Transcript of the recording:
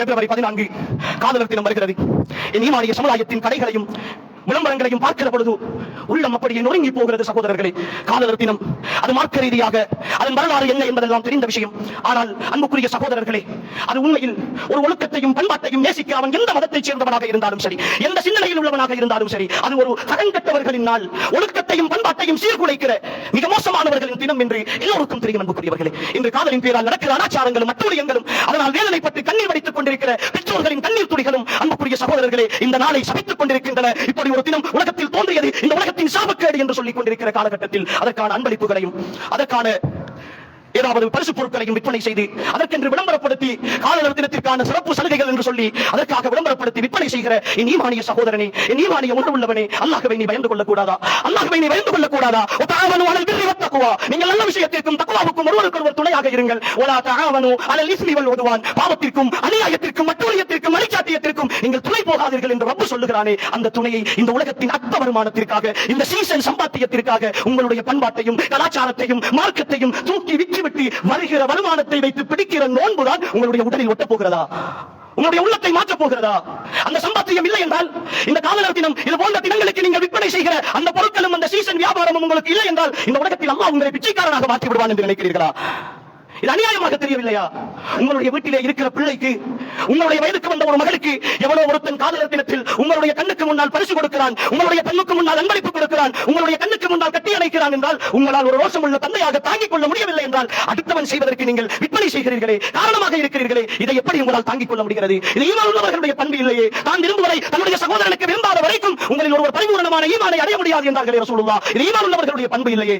பிப்ரவரி பதினான்கு காதலர் தினம் வருகிறது. என் ஈமானிய சமுதாயத்தின் கடைகளையும் விளம்பரங்களையும் பார்க்கிற பொழுது உள்ளம் அப்படியே நொறுங்கி போகிறது சகோதரர்களே. காதலர் தினம் அது மார்க்க ரீதியாக அதன் வரலாறு என்ன என்பதெல்லாம் தெரிந்த விஷயம். ஆனால் அன்புக்குரிய சகோதரர்களே அது உண்மையில் ஒரு ஒழுக்கத்தையும் பண்பாட்டையும் நேசிக்க அவன் எந்த மதத்தைச் சேர்ந்தவனாக இருந்தாலும் சரி எந்த சிந்தனையில் உள்ளவனாக இருந்தாலும் சரி அது ஒரு தரங்கட்டவர்களின் நாள். ஒழுக்கத்தையும் பண்பாட்டையும் சீர்குலைக்கிற மிக மோசமானவர்களின் தினம் என்று எல்லோருக்கும் தெரியும் அன்புக்குரியவர்களே. இன்று காதலின் பேரால் நடக்கிற அனாச்சாரங்களும் அட்டூழியங்களும் அதனால் வேதனைப்பட்டு கண்ணீர் வடித்துக் கொண்டிருக்கிற பெற்றோர்களின் கண்ணீர் துளிகளும் அன்புக்குரிய சகோதரர்களே இந்த நாளை சபித்துக் கொண்டிருக்கின்றன. இப்படி ஒரு தினம் உலகத்தில் தோன்றியது இந்த உலகத்தின் சாபக்கேடு என்று சொல்லிக் கொண்டிருக்கிற காலகட்டத்தில் அதற்கான அன்பளிப்புகளையும் அதற்கான ஏதாவது பரிசு பொருட்களையும் விற்பனை செய்து அதற்கென்று விளம்பரப்படுத்தி காதலர் தினத்திற்கான சிறப்பு சலுகைகள் என்று சொல்லி அதற்காக விளம்பரப்படுத்தி விற்பனை செய்கிற என் ஈமானிய சகோதரனே என் ஈமானிய உணர்வுள்ளவனே அல்லாஹ்வை நீ பயந்து கொள்ளக் கூடாதா நீ பயந்து கொள்ளக் கூடாதா ஒத்தாவனு அலல் நீங்கள் நல்ல விஷயத்திற்கும் தக்குவாவுக்கும் ஒருவருக்கு ஒருவர் துணையாக இருங்கள். ஒலா தஆவனு அலல் இஸ்மி வல் உதுவான். பாவத்திற்கும் அநியாயத்திற்கும் மற்றொழியத்திற்கும் மலைச்சாட்டியத்திற்கும் நீங்கள் துணை போகாதீர்கள் என்று ரப்பு சொல்லுகிறானே அந்த துணையை இந்த உலகத்தின் அற்ப வருமானத்திற்காக இந்த சீசன் சம்பாத்தியத்திற்காக உங்களுடைய பண்பாட்டையும் கலாச்சாரத்தையும் மார்க்கத்தையும் தூக்கி விற்றுவிட்டு வருகிற வருமானத்தை வைத்து பிடிக்கிற நோன்புதான் உங்களுடைய உடலில் ஒட்ட போகிறதா உங்களுடைய உள்ளத்தை மாற்றப் போகிறதா அந்த சம்பாத்தியம் இல்லை என்றால் இந்த காதலர் தினம் இது போன்ற தினங்களுக்கு நீங்கள் விற்பனை செய்கிற அந்த பொருட்களும் அந்த சீசன் வியாபாரமும் உங்களுக்கு இல்லை என்றால் இந்த உலகத்தில் அம்மா உங்களை பிச்சைக்காரனாக மாற்றி விடுவான் என்று நினைக்கிறீர்களா? இது அநியாயமாக தெரியவில்லையா? உங்களுடைய வீட்டிலே இருக்கிற பிள்ளைக்கு உங்களுடைய வயதுக்கு வந்த ஒரு மகளுக்கு எவ்வளவு ஒருத்தன் காதலர் தினத்தில் உங்களுடைய கண்ணுக்கு முன்னால் பரிசு கொடுக்கிறான் உங்களுடைய கண்ணுக்கு முன்னால் அன்பளிப்பு கொடுக்கிறான் உங்களுடைய கண்ணுக்கு முன்னால் கட்டி அணைக்கிறான் என்றால் உங்களால் ஒரு ரோஷம் உள்ள தந்தையாக தாங்கிக் கொள்ள முடியவில்லை என்றால் அடுத்தவன் செய்வதற்கு நீங்கள் விற்பனை செய்கிறீர்களே காரணமாக இருக்கிறீர்களே இதை எப்படி உங்களால் தாங்கிக் கொள்ள முடிகிறது? இது ஈமான் உள்ளவர்களுடைய பண்பு இல்லையே. தான் விரும்புவதை தன்னுடைய சகோதரனுக்கு விரும்பாத வரைக்கும் உங்களில் ஒருவர் பரிபூரணமான ஈமானை அடைய முடியாது என்றார்களே ரசூலுல்லா இது ஈமான் உள்ளவர்களுடைய பண்பு இல்லையே.